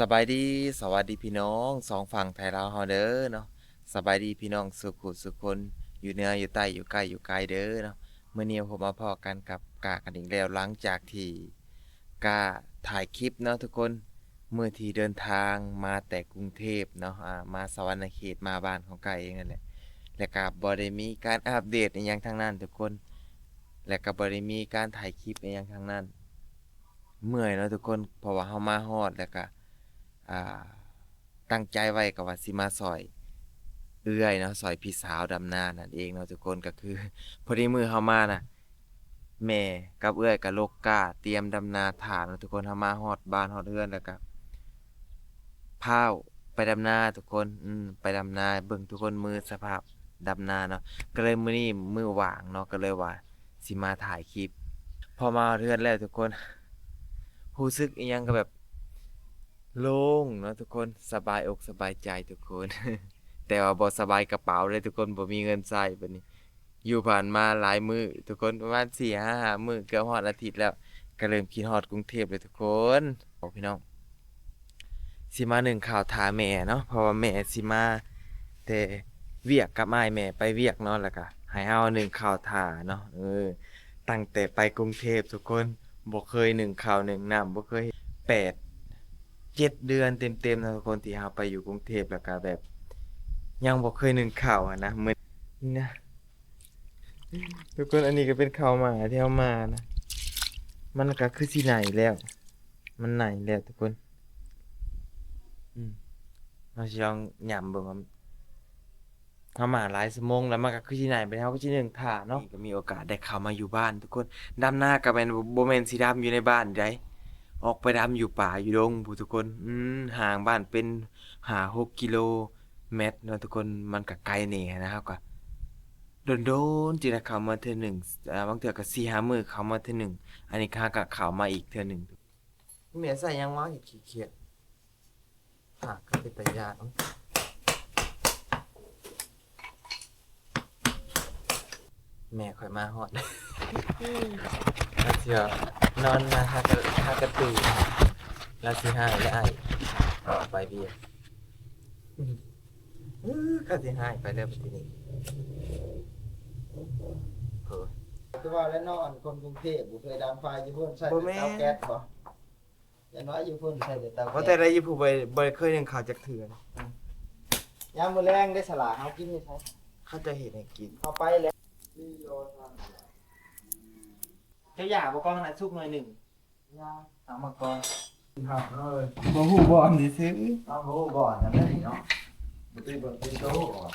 สบายดีสวัสดีพี่น้องสองฝั่งไทยลาวเฮาเด้อเนาะสบายดีพี่น้องสุขุสุขคนอยู่เหนืออยู่ใต้อยู่ใกล้อยู่ไกลเด้อเนาะมื้อนี้ผมมาพอกันกับกากันอีกแล้วหลังจากที่กาถ่ายคลิปเนาะทุกคนเมื่อที่เดินทางมาแต่กรุงเทพเนาะอ่ามาสวรรณเขตมาบ้านของกาเองนั่นแหละและก็บ่ได้มีการอัปเดตอีหยังทางนั้นทุกคน และก็บ่ได้มีการถ่ายคลิปอีหยังทางนั้น เมื่อยเนาะทุกคนเพราะว่าเฮามาฮอดแล้วก็ อ่าตั้งใจไว้กับว่าสิมาซอย เอื้อยเนาะซอยพี่สาวดำนานั่นเองเนาะทุกคนก็คือ พอดีมือเฮามาน่ะแม่กับเอื้อยกับโลกกาเตรียมดำนาถานเนาะทุกคนเฮามาฮอดบ้านฮอดเรือนแล้วก็พาวไปดำนาทุกคน อืมไปดำนาเบิ่งทุกคนมือสภาพดำนาเนาะก็เลยมื้อนี้มือว่างเนาะก็เลยว่าสิมาถ่ายคลิป พอมาเรือนแล้วทุกคนรู้สึกอีหยังก็แบบ โล่งเนาะทุกคนสบายอกสบายใจทุกคน แต่ว่าบ่สบายกระเป๋าเลยทุกคนบ่มีเงินใช้บัดนี้ อยู่ผ่านมาหลายมือทุกคนประมาณ4 5 5มื้อเกือบฮอดอาทิตย์แล้ว ก็เริ่มคิดฮอดกรุงเทพเลยทุกคนบอกพี่น้องสิมาหนึ่งข่าวทาแม่เนาะเพราะว่าแม่สิมาแต่เวียกกับอ้แม่ไปเวียกเนาะแล้วก็ให้เฮาหนึ่งข่าวทาเนาะเออตั้งแต่ไปกรุงเทพทุกคนบ่เคยหนึ่งข่าวหนึ่งน้ำบ่เคยแปด เจ็ดเดือนเต็มๆนะทุกคนที่เราไปอยู่กรุงเทพแล้วก็แบบ ยังบ่เคยหนึ่งข่าวอะนะเหมือนนี่นะทุกคนอันนี้ก็เป็นข่าวหมาที่เอามานะมันก็คือสิไหนแล้ว มันไหนแล้วทุกคน อืมเราสิลองหย่ำเบิ่งว่าเอามาหลายชั่วโมงแล้วมันก็คือสิไหนไปแล้วก็สิหนึ่งถ่าเนาะก็มีโอกาสได้เข้ามาอยู่บ้าน ทุกคนดำหน้าก็เป็นบ่แม่นสิดำอยู่ในบ้านได้ ออกไปดำอยู่ป่าอยู่ดงผู้ทุกคน อืมห่างบ้านเป็นหาหกกิโลเมตรเนาะทุกคนมันก็ไกลแหน่นะครับก็โดนๆจินะเข้ามาเทื่อหนึ่งอ่าบางเทื่อก็สี่ห้ามื้อเข้ามาเทื่อหนึ่งอันนี้ข้าก็เข้ามาอีกเทื่อหนึ่งแม่ใส่ยังวะอย่าขี้เกียจหากก็เป็นตายานแม่ค่อยมาฮอดแล้วเสีย นอนมาหากระหากระตือแล้วสิหายแล้วไอ้ออกไปเบียร์อื้อก็สิหายไปเรื่อยไปทีนี้เออคือว่าแล้วนอนคนกรุงเทพบ่เคยดำไฟอยู่พุ่นใส่แต่เตาแก๊สบ่อย่างน้อยอยู่พุ่นใส่แต่เตาเพราะแก๊แต่สได้ยินผู้ใบใบเคยยังข่าวจากเถื่อนยามมื้อแรงได้สลากเฮากินนี่ใช่เขาจะเห็นให้กินเข้าไปแล้ว เจ้าหย่าบอกกล้องนะซุกหน่อยหนึ่งยาเอามาก่อนครับเอ้ยบ่หูบ่อมดิซื้อเอาโหก่อนนะแม่นี่เนาะบ่ได้เบิ่งเป็นโตก่อน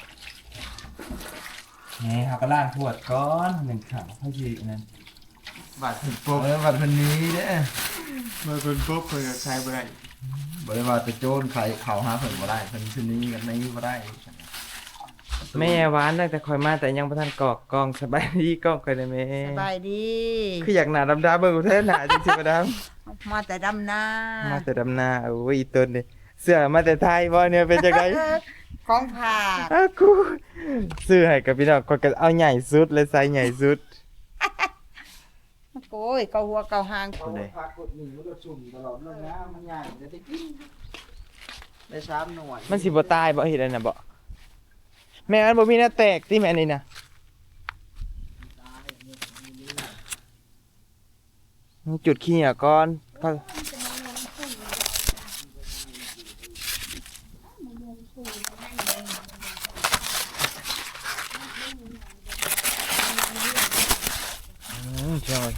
นี่เขาก็ล้างขวดก้อนหนึ่งข่าวเขาจีนั่นบาดถึงเออบัดเพิ่นนี้เด้เมื่อคนปุ๊บคนกับใครบ่ได้บ่ได้ว่าจะโจรใครเขาหาเพิ่นบ่ได้เพิ่นเพิ่นนี้กันนี้บ่ได้ แม่หวานตั้งแต่คอยมาแต่ยังบ่ทันกอกกล้องสบายดีกล้องคอยได้แม่สบายดี คืออยากหน้าดำๆเบิ่งกูแท้หน้าจังสิบ่ดำมาแต่ดำนามาแต่ดำหน้าโอ้ยอีต้นนี่เสื้อมาแต่ไทยบ่เนี่ยเป็นจังไดของผ่าอ้ากูซื้อให้กับพี่น้องก็ก็เอาใหญ่สุดเลยไซส์ใหญ่สุดโอ้ยเกาหัวเกาหางเอาพักกดหนีมันก็สุ่มตลอดเรื่องนะมันใหญ่จะได้กินได้สามหน่วยมันสิบ่ตายบ่เฮ็ดอันน่ะบ่ แม่อันบ่มีหน้าแตกติแม่นี่น่ะจุดขี้อะก่อนเขาอืมจอย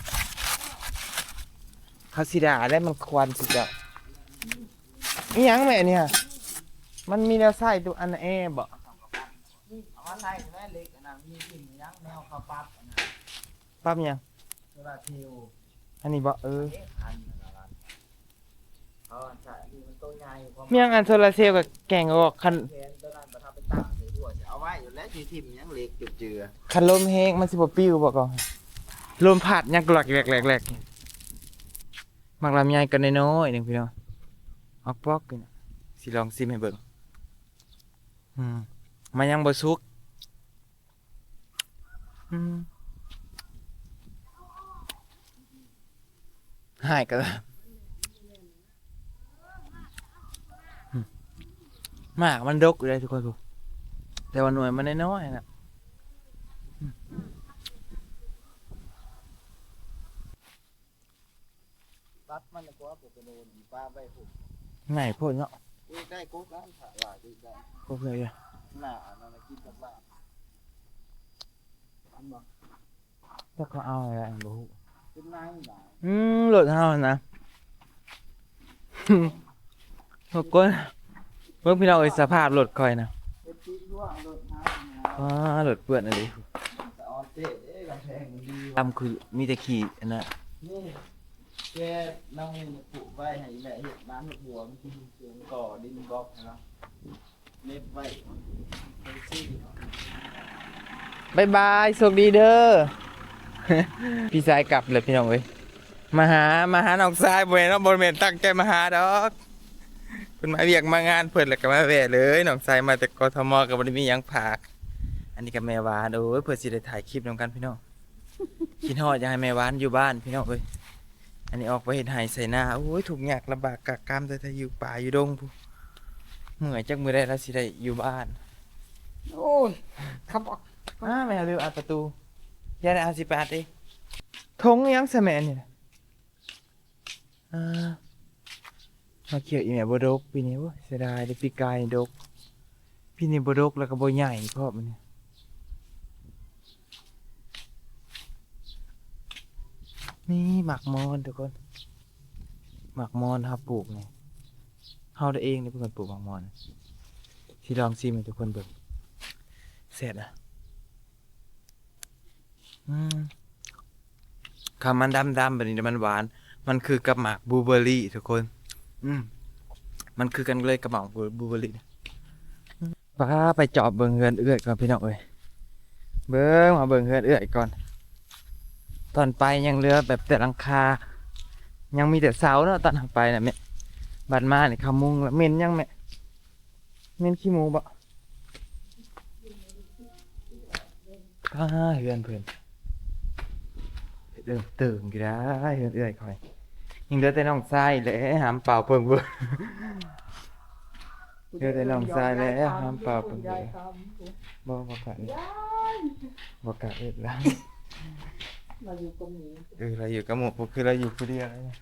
เขาสิดาได้มันควันสิจ้ะอีหยังแม่เนี่ย มันมีแนวใส่ตัวอันแอบ่เอา มาใส่แม่เล็กอันนะมีสิ่งยังแนวเขาปั๊บอันนะปั๊บหยังเวลาเที่ยวอันนี้บ่เออเอ๊ะอันนั้นละกันเออใช่นี่มันตัวใหญ่กว่าเมียงอันโซลาร์เซลล์กับแกงออกคันแทนตัวนั้นประทับไปตั้งใส่ด้วยเอาไว้อยู่แล้วทีทิมยังเล็กจุดเจือคันลมแห้งมันสิบ่ปิ้วบ่ก่อนลมพัดยังกลักแหลกแหลกแหลกมักลำไยกันน้อยๆหนึงพี่น้องออกปอกกันสิลองซิมให้เบิ่งอืมมันยังบ่สุกอืม หายกันแล้วหมากมันดกอยู่เลยทุกคนพูแต่ว่าหน่วยมันน้อยๆนะรัดมันแล้วก็ปกโดนปลาไปผูกไหนพ่นเนาะอุ้ยได้กุ๊กแล้วถ่ายหลายดีได้พวกเลยอะหน้าอันนั้นนะกินกับลาบ อันบอกแล้วก็เอาอะไรบ่ฮู้เป็นนายหลายอืมรถเฮานะทุกคนเบิ่งพี่น้องเอ้ยสภาพรถค่อยนะเป็นที่ร่วงรถน้ำว้ารถเปื้อนอะไรแต่ออนเต้เอ๊ะกำแพงมันดีตามคือมีแต่ขี่อันนั้นนี่แกนั่งปลูกไว้ให้แม่เห็ดน้ำเห็ดหัวมันกินเสียงก่อดินบล็อกนะครับเน็บไว้ไปซี่ บายบายโชคดีเด้อ พี่ชายกลับเลยพี่น้องเอ้ย มาหา มาหาน้องชายบ่แม่นเนาะบ่แม่นตั้งใจมาหาดอกเพิ่นมาเวียกมางานเพิ่นแล้วก็มาแวะเลยน้องชายมาแต่กทมก็บ่ได้มีหยังฝาก อันนี้ก็แม่หวานโอ้ยเพื่อสิได้ถ่ายคลิปนํกันพี่น้อง คิดฮอดอยากให้แม่หวานอยู่บ้านพี่น้องเอ้ย อันนี้ออกไปเฮ็ดไห้ใส่หน้าโอ้ยทุกข์ยากลำบากกากกามแต่ถ้าอยู่ป่าอยู่ดงพู้เมื่อยจักมื้อได้แล้วสิได้อยู่บ้าน โอ้ยเขาบอก อ้าแม่ลืมอัดประตูย่าได้เอาสิไปอัดเองทงยังสแมนนี่นะอ่ามาเกี่ยวอีแม่บดกปีนี้โว้ยเสียดายเด้ปีกายนี่ดกปีนี้บดกแล้วก็บ่ใหญ่พร้อมมันเนี่ยนี่หมักมอนทุกคนหมักมอนเฮาปลูกไงเฮาได้เองนี่เป็นคนปลูกหมักมอนที่ลองซิมให้ทุกคนเบิ่งเสร็จอะอืม คำมันดำดำๆแบบนี้แต่มันหวาน มันคือกับหมากบลูเบอร์รี่ทุกคน อืมมันคือกันเลยกับหมากบลูเบอร์รี่เนี่ยป้าไปเจอบเบิ่งเฮือนเอื้อยก่อนพี่น้องเอ้ยเบิ่งมาเบิ่งเฮือนเอื้อยก่อน ตอนไปยังเหลือแบบแต่หลังคา ยังมีแต่เสาเนาะตอนทางไปน่ะแม่บัดมาเนี่ยขามุงแล้วเหม็นยังแม่เหม็นขี้หมูบ่ป้าเฮือนเพิ่น เดิมเติมก็ได้เอื้อยๆคอยยังเหลือแต่น้องทรายแหละหามเปล่าเพิ่งเบิ่งเดี๋ยวได้ลองทรายแล้วห้ามเป่าเพิ่งเบิ่งบ่บ่กะนี่บ่กะเอ็ดแล้วมาอยู่ตรงนี้เออเราอยู่กับหมู่พวกคือเราอยู่ผู้เดียวเลย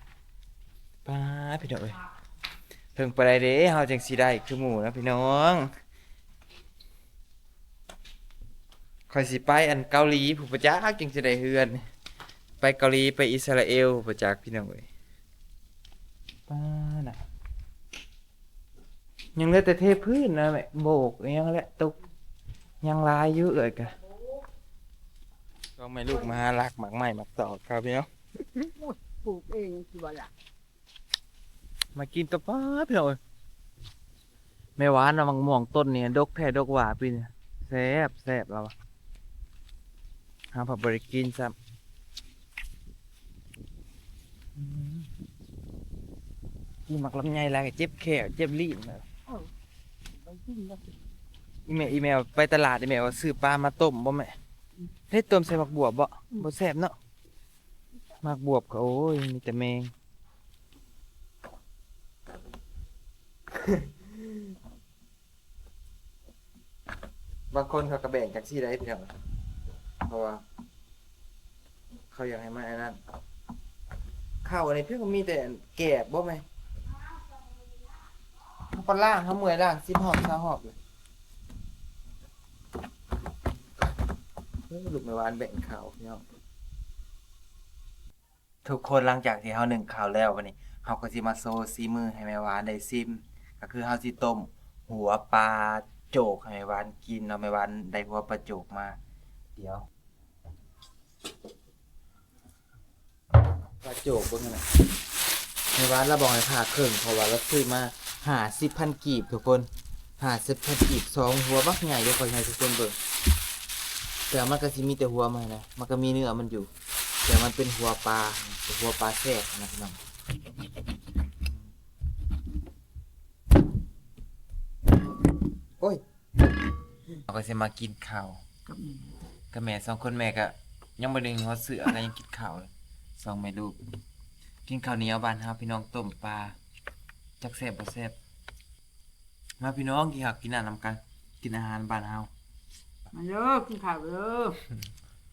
ป้าพี่น้องเอ้ยเพิ่งไปได้เด้เฮาจังสิได้คือหมู่นะพี่น้องคอยสิไปอันเกาหลีผู้ประจักษ์จังสิได้เฮือน ไปเกาหลีไปอิสราเอลประจักษ์พี่น้องเอ้ยป้าน่ะยังเหลือแต่เทพื้นนะแม่โบกยังแหละตุกยังลายอยู่เอ้ยกะก็ไม่ลูกมาหาลักหมักไม้หมักตอกครับพี่น้องปลูกเองคือว่าล่ะมากินตัวป้าพี่น้องเอ้ยแม่หวานเอามังม่วงต้นเนี่ยดกแท้ดกหว่าพี่เนี่ยแซ่บแซ่บเราอะหาผักบริกินซ้ำ อืมกินหมักลำไยแล้วก็เจ็บแขวเจ็บลิ้นอีเมลอีเมลไปตลาดอีเมลซื้อปลามาต้มบ่แม่ได้ต้มใส่ผักบวบบ่บ่แซ่บเนาะหมักบวบก็โอ้ยมีแต่แมงบางคนเขาก็แบ่งจากซี่ได้พี่น้องเพราะว่า เขาอยากให้มาอันนั้ ข้าวอันนี้เพิ่นก็มีแต่แกบบ่แม่เขาก็ล่างเขาเมื่อยล่างสิบหอบซาหอบเลยเฮ้ยลูกไม่วานแบ่งข่าวพี่น้องทุกคนหลังจากที่เฮาหนึ่งข่าวแล้ววันนี้เฮาก็สิมาโซซีมือให้แม่หวานได้ซิม ก็คือเฮาสิต้มหัวปลาโจกให้แม่หวานกินเนาะแม่หวานได้หัวปลาโจกมา เดี๋ยว ปลาโจกเบิ่งกันน่ะแม่หวานเราบอกให้ผ่าครึ่งเพราะว่าเราซื้อมา50,000กีบทุกคน50,000กีบสองหัวบักใหญ่เดี๋ยวขอให้ทุกคนเบิ่งแต่มันก็สิมีแต่หัวมันนะมันก็มีเนื้อมันอยู่ แต่มันเป็นหัวปลาเป็นหัวปลาแทรกนะพี่น้องโอ้ยเราก็จะมากินข้าวกับแม่สองคนแม่ก็ยังบ่ได้หัวเสือก็ยังกินข้าวเลย สองแม่ลูก กินข้าวเหนียวบ้านเฮาพี่น้องต้มปลาจักแซ่บบ่แซ่บมาพี่น้องกินข้าวกินน้ำนำกัน กินอาหารบ้านเฮามาเด้อกินข้าวเด้อ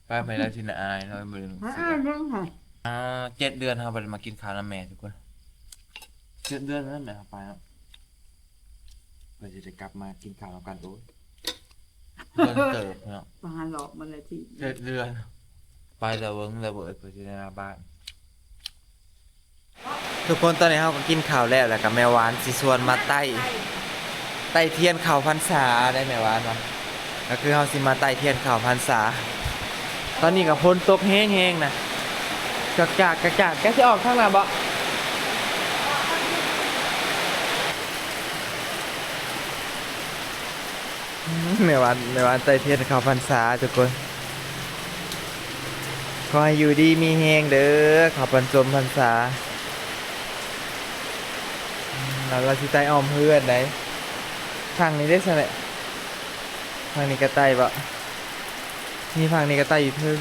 ไปไปแล้วที่นาอายเราไปเบิ่งมาอ่านเรื่องค่ะอ่าเจ็ดเดือนครับเรามากินข้าวน้ำแม่ทุกคนเจ็ดเดือนนั่นแหละครับไปครับเพื่อจะได้กลับมากินข้าวนำกันโอ้ยเดือนเติบเนาะมาหาหลอกมาเลยที่เจ็ดเดือน ไปแต่เวิ้งแต่เบิดเพื่อจะได้มาบ้าน ทุกคนตอนนี้เราก็กินข้าวแล้วแหละกับแม่หวานสิส่วนมาใต้ใต้เทียนข้าวพรรษาได้แม่หวานเนาะก็คือเฮาสิมาใต้เทียนข้าวพรรษา ตอนนี้ก็พ้นตกแห้งๆนะจากจากจากจากแกสิออกทางไหนบ่อืมแม่หวานแม่หวานใต้เทียนข้าวพรรษาทุกคน ขอให้อยู่ดีมีแหงเด้อขอบรรจมพรรษาอืมแล้วเราสิไต่อ้อมเพื่อนได้ทางนี้ได้สละทางนี้ก็ไต่บ่นี่ทางนี้ก็ไต่อยู่เพิ่ง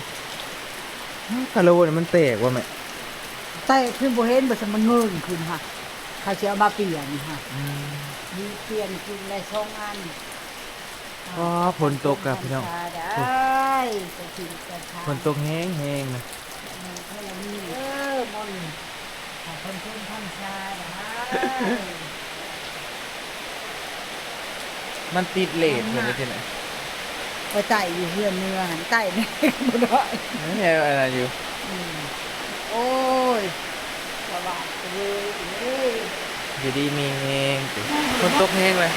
คาร์โลเนี่ยมันแตกว่ะแม่ใต้ขึ้นบ่เห็นบ่สมันเงินขึ้นค่ะเขาสิเอามาเปลี่ยนค่ะอืมมีเปลี่ยนกินได้สองอันอ๋อฝนตกอะพี่น้อง ได้ไปกินกันค่ะฝนตกแห้งแห้งๆนะเท่านี้เออมนต์ขอบคนทุ่มท่านชาได้มันติดเลทเหมือนที่ไหนไปไต่อยู่เพื่อนเนื้อหันไต่เนี่ยบ่ได้ไม่ใช่อะไรอยู่อืมโอ้ยสวัสดีเอ้ยอยู่ดีมีแห้งติฝนตกแห้งเลย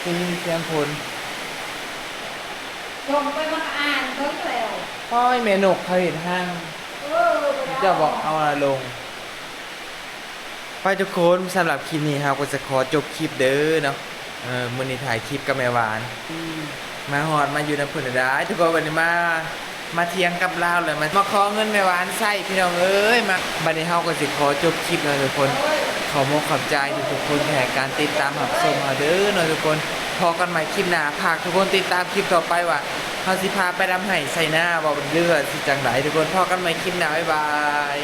ได้ยินเสียงฝน จงไปมาอ่านเพิ่งแล้วพ่อยเมนกเขาเห็นห้างเออบ่ได้จะบอกเอาอะไรลง ไปทุกคนสำหรับคลิปนี้ครับก็จะขอจบคลิปเด้อเนาะเออมือนี้ถ่ายคลิปกับแม่หวาน อืมมาหอดมาอยู่ในเพิ่นได้ทุกคนวันนี้มา มาเที่ยงกับเราเลยมามาขอเงินแม่หวานใส่พี่น้องเอ้ยมาบัดนี้เฮาก็สิขอจบคลิปแล้วทุกคนขอมกขอบใจทุกๆคนแห่การติดตามรับชมเฮาเด้อเนาะทุกคน อกันใหม่คลิปหน้าฝากทุกคนติดตามคลิปต่อไปว่าเขาสิพาไปดำไห้ใส่หน้าบ่เลือดสิจังไดทุกคนพอกันใหม่คลิปหน้าบ๊ายบาย